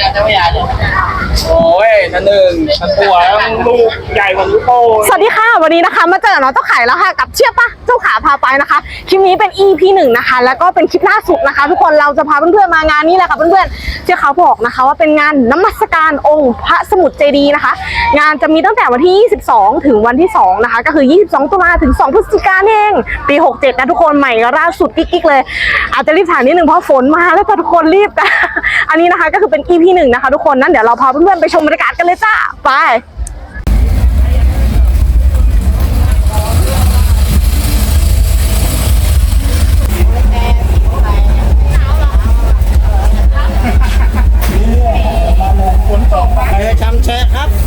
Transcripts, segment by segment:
เนี่ยไม่ โอ้ยชั้นหนึ่งชั้นตัวลูกใหญ่กว่าลูกโป่งสวัสดีค่ะ วันนี้นะคะมาเจอกับน้องเจ้าไข่แล้วค่ะกับเชียบปะเจ้าขาพาไปนะคะคลิปนี้เป็น EP หนึ่งนะคะ แล้วก็เป็นคลิปล่าสุดนะคะ ทุกคนเราจะพาเพื่อนๆมางานนี้แหละค่ะเพื่อนๆที่เขาบอกนะคะ ว่าเป็นงานน้ำมัสการองค์พระสมุทรเจดีย์นะคะ งานจะมีตั้งแต่วันที่ 22 ถึงวันที่ 2 นะคะ ก็คือ 22 ตุลาถึง 2 พฤศจิกายนเองปี 67 นะทุกคนใหม่ล่าสุดกิ๊กๆเลย อาจจะรีบถ่ายนิดนึงเพราะฝนมาแล้วทุกคนรีบกันอันนี้นะคะก็คือเป็น EP หนึ่งนะคะ ทุกคนนั้นเดี๋ยวเราพาเพื่อนๆไปชมบรรยากาศกันเลยจ้า ไปเออชำเชะครับ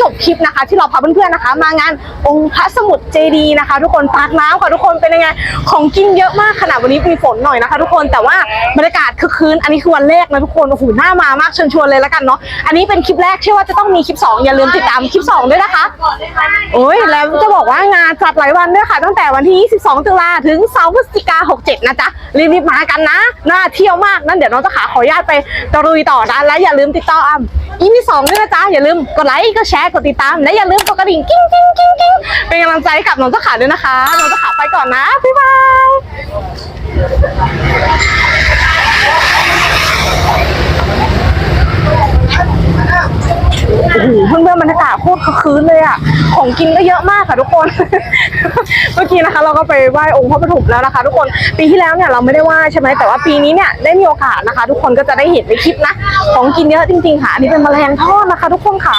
จบคลิปนะคะ ที่เราพาเพื่อนๆนะคะ มางานองค์พระสมุทรเจดีย์นะคะ ทุกคนปากน้ำค่ะทุกคนเป็นยังไงของกินเยอะมากขนาดวันนี้มีฝนหน่อยนะคะ ทุกคนแต่ว่าบรรยากาศคือคืนอันนี้คือวันแรกนะทุกคนโอ้โหหน่ามามากเชิญชวนเลยแล้วกันเนาะอันนี้เป็นคลิปแรกเชื่อว่าจะต้องมีคลิปสองอย่าลืมติดตามคลิปสองด้วยนะคะโอ้ยแล้วจะบอกว่างานจัดหลายวันด้วยค่ะ ตั้งแต่วันที่ 22 ตุลาถึง2พฤศจิกา67 นะจ๊ะรีบๆมากันนะน่าเที่ยวมากนั่นเดี๋ยวน้องจะขาขออนุญาตไปตะลุยต่อนะและอย่าลืมติดต่ออีพีสองด้วยนะจ๊ะ อย่าลืมกดไลค์กดแชร์กดติดตาม และอย่าลืมกดกระดิ่งกิ้งกิ้งกิ้งกิ้งเป็นกำลังใจให้กับน้องเจ้าขาด้วยนะคะ น้องเจ้าขาไปก่อนนะ บ๊ายบาย โอ้โหเพื่อนๆบรรยากาศโคตรคึกคืนเลยอะ ของกินก็เยอะมากค่ะทุกคน เมื่อกี้นะคะ เราก็ไปไหว้องค์พระปฐมแล้วนะคะ ทุกคนปีที่แล้วเนี่ยเราไม่ได้ไหว้ใช่ไหมแต่ว่าปีนี้เนี่ยได้มีโอกาสนะคะ ทุกคนก็จะได้เห็นในคลิปนะของกินเยอะจริงๆค่ะอันนี้เป็นแมลงทอดนะคะ ทุกคนค่ะ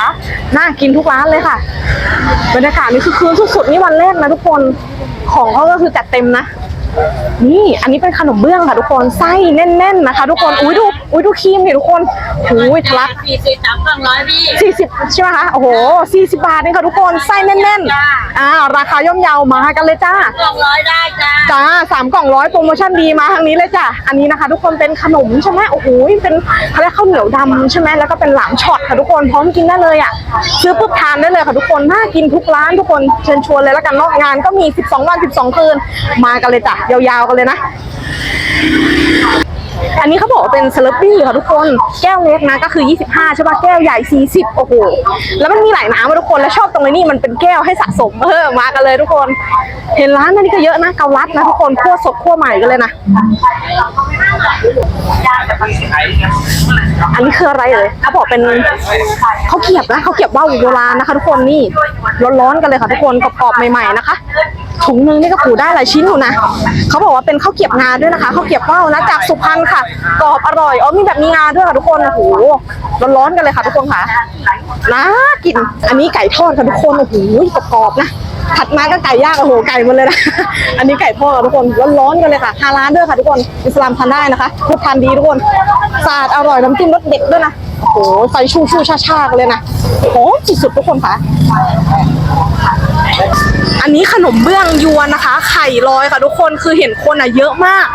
น่ากินทุกร้านเลยค่ะบรรยากาศนี่คือคืนสุดๆนี่วันแรกนะทุกคนของเขาก็คือจัดเต็มนะ นี่ อันนี้เป็นขนมเบื้องค่ะทุกคน ไส้แน่นๆนะคะ ทุกคน อุ้ยดู อุ้ยดูครีมเนี่ยทุกคนอุ้ยทะลักสี่สิบสามกล่องร้อยพี่สี่สิบใช่ไหมคะ โอ้โหสี่สิบบาทเองค่ะทุกคน ไส้แน่นๆอ่าราคาย่อมเยาวมากันเลยจ้ากล่องร้อยได้จ้า จ้าสามกล่องร้อยโปรโมชั่นดีมาทางนี้เลยจ้ะอันนี้นะคะ ทุกคนเป็นขนมใช่ไหมโอ้โห เป็นเขาเรียกข้าวเหนียวดำใช่ไหมแล้วก็เป็นหลามช็อตค่ะทุกคน พร้อมกินได้เลยอะ ซื้อปุ๊บทานได้เลยค่ะทุกคน น่ากินทุกร้านทุกคน เชิญชวนเลยแล้วกันเนอกงานก็มี 12 วัน 12 คืน มากันเลยจ้ะยาวๆกันเลยนะ อันนี้เขาบอกว่าเป็นเซเลบปี้ค่ะทุกคนแก้วเล็กนะก็คือ 25 ใช่ป่ะแก้วใหญ่ 40 โอ้โห แล้วมันมีหลายน้ำทุกคนแล้วชอบตรงนี้มันเป็นแก้วให้สะสมเออมากันเลยทุกคน เห็นร้านอันนี้ก็เยอะนะเกาลัดนะทุกคนคั่วสดคั่วใหม่กันเลยนะอันนี้คืออะไรเลยเขาบอกเป็นเขาเกียบนะเขาเกียบว่าวโบราณนะคะ ทุกคนนี่ร้อนๆกันเลยค่ะทุกคนกรอบๆใหม่ ๆนะคะ ถุงนึงนี่ก็ผูได้หลายชิ้นอยู่นะเขาบอกว่าเป็นข้าวเกียบงาด้วยนะคะข้าวเกียบว่าวนะจากสุพรรณค่ะกรอบอร่อยอ๋อมีแบบมีงาด้วยค่ะทุกคนโอ้โหร้อนๆกันเลยค่ะทุกคนค่ะน่ากินอันนี้ไก่ทอดค่ะทุกคนโอ้โหกรอบๆนะถัดมาก็ไก่ย่างโอ้โหไก่หมันเลยนะ อันนี้ไก่ทอดค่ะทุกคนร้อนๆกันเลยค่ะฮาลาลด้วยค่ะทุกคนอิสลามทานได้นะคะทุกทานดีทุกคนสะอาดอร่อยน้ำจิ้มรสเด็ดด้วยนะโอ้โหใส่ชูชูชาชาๆกันเลยนะโอ้สุดๆทุกคนค่ะ อันนี้ขนมเบื้องยวนนะคะ ไข่ลอยค่ะทุกคนคือเห็นคนอะเยอะมาก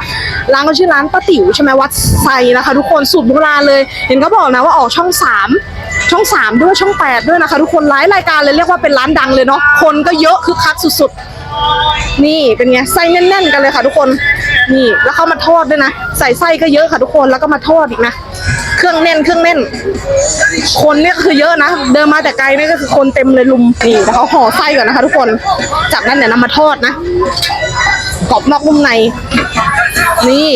ร้านเขาชื่อร้านป้าติ๋วใช่ไหมวัดไซนะคะทุกคนสูตรโบราณเลย เห็นเขาบอกนะว่าออกช่องสามช่องสามด้วยช่องแปดด้วยนะคะ ทุกคนไลฟ์รายการเลยเรียกว่าเป็นร้านดังเลยเนาะคนก็เยอะคือคักสุดๆ นี่เป็นไงไส้แน่นๆกันเลยค่ะ ทุกคนนี่แล้วเขามาทอดด้วยนะ ใส่ไส้ก็เยอะค่ะทุกคนแล้วก็มาทอดอีกนะ เครื่องแน่นเครื่องแน่น คนเนี่ยก็คือเยอะนะ เดินมาแต่ไกลนี่ก็คือคนเต็มเลยลุมนี่แต่เขาห่อไส้ก่อนนะคะทุกคน จากนั้นเนี่ยนำมาทอดนะกรอบนอกนุ่มใน นี่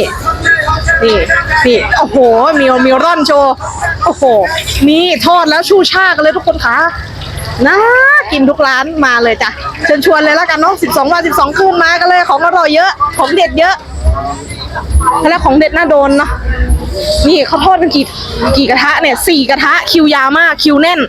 นี่นี่โอ้โห มีมีร่อนโชว์โอ้โห นี่ทอดแล้วชูชากันเลยทุกคนคะน่ากินทุกร้านมาเลยจ้ะ เชิญชวนเลยแล้วกันเนาะ12 วัน 12 คืนมากันเลย ของอร่อยเยอะ ของเด็ดเยอะ แล้วของเด็ดน่าโดนเนาะ นี่เขาทอดกันกี่กี่กระทะเนี่ยสี่กระทะคิวยาวมากคิวแน่น